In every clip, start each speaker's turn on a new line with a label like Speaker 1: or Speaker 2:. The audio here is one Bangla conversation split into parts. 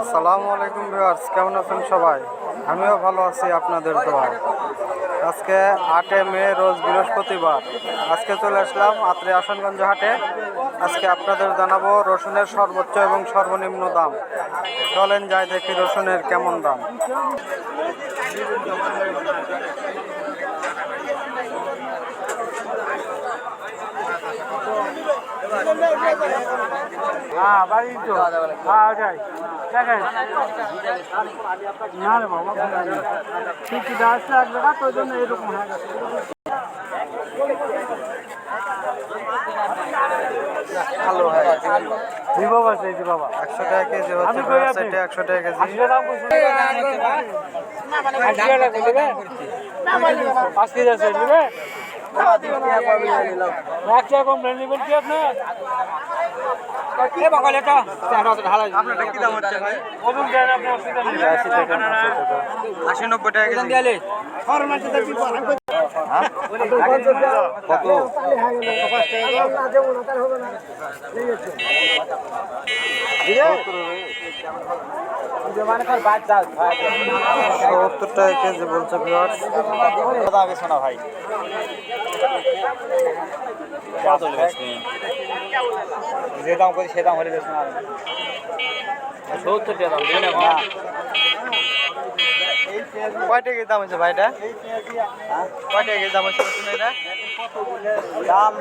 Speaker 1: আসসালামু আলাইকুম ভিউয়ার্স, কেমন আছেন সবাই? আমিও ভালো আছি আপনাদের দোয়ায়। আজকে আটে মে রোজ বৃহস্পতিবার। আজকে চলে আসলাম আত্রে আসনগঞ্জ হাটে। আজকে আপনাদের জানাব রসুনের সর্বোচ্চ এবং সর্বনিম্ন দাম। চলেন যাই দেখি রসুনের কেমন দাম।
Speaker 2: হ্যাঁ বাড়ি তো। হ্যাঁ ওটাই দেখেন। না রে বাবা ঠিক আসতে লাগবে না তো ওই জন্য এরকম হয়ে গেছে।
Speaker 1: ভালো হয়
Speaker 2: জি বাবা।
Speaker 1: একশো টাকা কেজি হচ্ছে
Speaker 2: আছি?
Speaker 1: একশো টাকা কেজি।
Speaker 2: পাঁচ কেজি আছে এক টাকা কম নেবেন কি আপনি
Speaker 1: আশি নব্বই টাকা কত সত্তর টাকা কেজি বলছে ভিউয়ার্স
Speaker 3: দামে শোনা ভাই যে দাম করি সে দাম হলে বেশ না। সত্তর টাকা দাম
Speaker 1: কয় টাকা দাম আছে ভাইটা? কয় টাকা দাম আছে রসুন এটা?
Speaker 3: দাম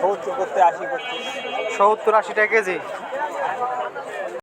Speaker 3: সত্তর করতে আশি করতে।
Speaker 1: সত্তর আশি টাকা কেজি?